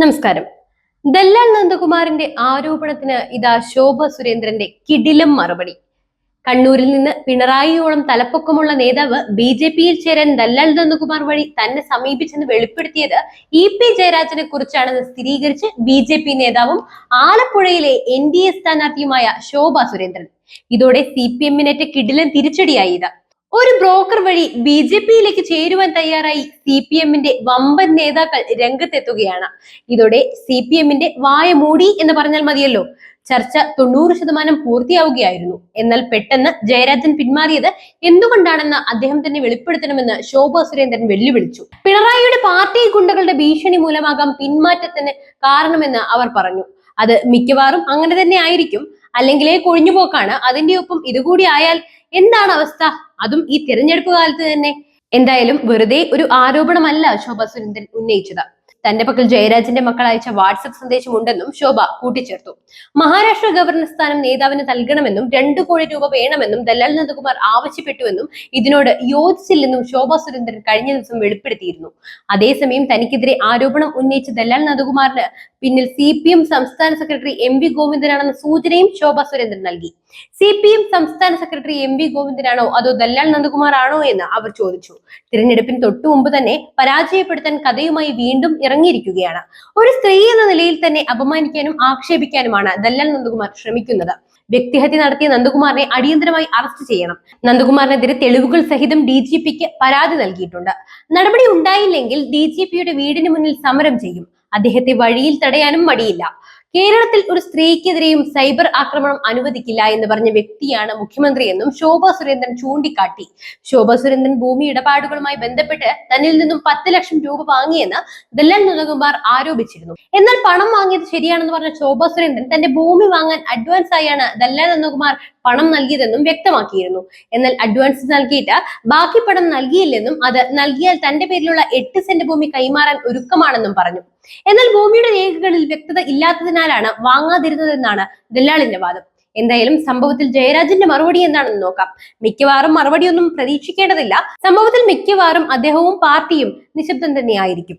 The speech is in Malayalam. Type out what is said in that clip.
നമസ്കാരം. ദല്ലാൽ നന്ദകുമാറിന്റെ ആരോപണത്തിന് ഇതാ ശോഭ സുരേന്ദ്രന്റെ കിടിലം മറുപടി. കണ്ണൂരിൽ നിന്ന് പിണറായിയോളം തലപ്പൊക്കമുള്ള നേതാവ് ബി ജെ പിയിൽ ചേരാൻ ദല്ലാൽ നന്ദകുമാർ വഴി തന്നെ സമീപിച്ചെന്ന് വെളിപ്പെടുത്തിയത് ഇ പി ജയരാജനെ കുറിച്ചാണെന്ന് സ്ഥിരീകരിച്ച് ബി ജെ പി നേതാവും ആലപ്പുഴയിലെ എൻ ഡി എ സ്ഥാനാർത്ഥിയുമായ ശോഭ സുരേന്ദ്രൻ. ഇതോടെ സി പി എമ്മിനേറ്റ കിടിലൻ തിരിച്ചടിയായി ഇത്. ഒരു ബ്രോക്കർ വഴി ബി ജെ പിയിലേക്ക് ചേരുവാൻ തയ്യാറായി സി പി എമ്മിന്റെ വമ്പൻ നേതാക്കൾ രംഗത്തെത്തുകയാണ്. ഇതോടെ സി പി എമ്മിന്റെ വായ മൂടി എന്ന് പറഞ്ഞാൽ മതിയല്ലോ. ചർച്ച തൊണ്ണൂറ് ശതമാനം പൂർത്തിയാവുകയായിരുന്നു. എന്നാൽ പെട്ടെന്ന് ജയരാജൻ പിന്മാറിയത് എന്തുകൊണ്ടാണെന്ന് അദ്ദേഹം തന്നെ വെളിപ്പെടുത്തണമെന്ന് ശോഭ സുരേന്ദ്രൻ വെല്ലുവിളിച്ചു. പിണറായിയുടെ പാർട്ടി ഗുണ്ടകളുടെ ഭീഷണി മൂലമാകാം പിന്മാറ്റത്തിന് കാരണമെന്ന് അവർ പറഞ്ഞു. അത് മിക്കവാറും അങ്ങനെ തന്നെ ആയിരിക്കും. അല്ലെങ്കിലേ കൊഴിഞ്ഞുപോക്കാണ് അതിന്റെ ഒപ്പം ഇതുകൂടി ആയാൽ എന്താണ് അവസ്ഥ? അതും ഈ തിരഞ്ഞെടുപ്പ് കാലത്ത് തന്നെ. എന്തായാലും വെറുതെ ഒരു ആരോപണമല്ല ശോഭ സുരേന്ദ്രൻ ഉന്നയിച്ചത്. തന്റെ പക്കൽ ജയരാജിന്റെ മക്കൾ അയച്ച വാട്സപ്പ് സന്ദേശമുണ്ടെന്നും ശോഭ കൂട്ടിച്ചേർത്തു. മഹാരാഷ്ട്ര ഗവർണർ സ്ഥാനം നേതാവിന് നൽകണമെന്നും രണ്ടു കോടി രൂപ വേണമെന്നും ദല്ലാൽ നന്ദകുമാർ ആവശ്യപ്പെട്ടുവെന്നും ഇതിനോട് യോജിച്ചില്ലെന്നും ശോഭ സുരേന്ദ്രൻ കഴിഞ്ഞ ദിവസം വെളിപ്പെടുത്തിയിരുന്നു. അതേസമയം തനിക്കെതിരെ ആരോപണം ഉന്നയിച്ച ദല്ലാൽ നന്ദകുമാറിന് പിന്നിൽ സി പി എം സംസ്ഥാന സെക്രട്ടറി എം വി ഗോവിന്ദനാണെന്ന സൂചനയും ശോഭ സുരേന്ദ്രൻ നൽകി. സി പി എം സംസ്ഥാന സെക്രട്ടറി എം വി ഗോവിന്ദനാണോ അതോ ദല്ലാൽ നന്ദകുമാർ ആണോ എന്ന് അവർ ചോദിച്ചു. തിരഞ്ഞെടുപ്പിന് തൊട്ടു മുമ്പ് തന്നെ പരാജയപ്പെടുത്താൻ കഥയുമായി വീണ്ടും ഇറങ്ങിയിരിക്കുകയാണ്. ഒരു സ്ത്രീ എന്ന നിലയിൽ തന്നെ അപമാനിക്കാനും ആക്ഷേപിക്കാനുമാണ് ദല്ലൽ നന്ദകുമാർ ശ്രമിക്കുന്നത്. വ്യക്തിഹത്യ നടത്തിയ നന്ദകുമാറിനെ അടിയന്തരമായി അറസ്റ്റ് ചെയ്യണം. നന്ദകുമാറിനെതിരെ തെളിവുകൾ സഹിതം ഡി ജി പിക്ക് പരാതി നൽകിയിട്ടുണ്ട്. നടപടി ഉണ്ടായില്ലെങ്കിൽ ഡി ജി പിയുടെ വീടിന് മുന്നിൽ സമരം ചെയ്യും. അദ്ദേഹത്തെ വഴിയിൽ തടയാനും മടിയില്ല. കേരളത്തിൽ ഒരു സ്ത്രീക്കെതിരെയും സൈബർ ആക്രമണം അനുവദിക്കില്ല എന്ന് പറഞ്ഞ വ്യക്തിയാണ് മുഖ്യമന്ത്രി എന്നും ശോഭ സുരേന്ദ്രൻ ചൂണ്ടിക്കാട്ടി. ശോഭ സുരേന്ദ്രൻ ഭൂമി ഇടപാടുകളുമായി ബന്ധപ്പെട്ട് തന്നിൽ നിന്നും പത്ത് ലക്ഷം രൂപ വാങ്ങിയെന്ന് ദല്ലാൽ നന്ദകുമാർ ആരോപിച്ചിരുന്നു. എന്നാൽ പണം വാങ്ങിയത് ശരിയാണെന്ന് പറഞ്ഞ ശോഭ സുരേന്ദ്രൻ തന്റെ ഭൂമി വാങ്ങാൻ അഡ്വാൻസ് ആയാണ് ദല്ലാൽ നന്ദകുമാർ പണം നൽകിയതെന്നും വ്യക്തമാക്കിയിരുന്നു. എന്നാൽ അഡ്വാൻസ് നൽകിയിട്ട് ബാക്കി പണം നൽകിയില്ലെന്നും അത് നൽകിയാൽ തന്റെ പേരിലുള്ള എട്ട് സെന്റ് ഭൂമി കൈമാറാൻ ഒരുക്കമാണെന്നും പറഞ്ഞു. എന്നാൽ ഭൂമിയുടെ രേഖകളിൽ വ്യക്തത ഇല്ലാത്തതിനാലാണ് വാങ്ങാതിരുന്നതെന്നാണ് ദല്ലാളിന്റെ വാദം. എന്തായാലും സംഭവത്തിൽ ജയരാജന്റെ മറുപടി എന്താണെന്ന് നോക്കാം. മിക്കവാറും മറുപടിയൊന്നും പ്രതീക്ഷിക്കേണ്ടതില്ല. സംഭവത്തിൽ മിക്കവാറും അദ്ദേഹവും പാർട്ടിയും നിശബ്ദം തന്നെയായിരിക്കും.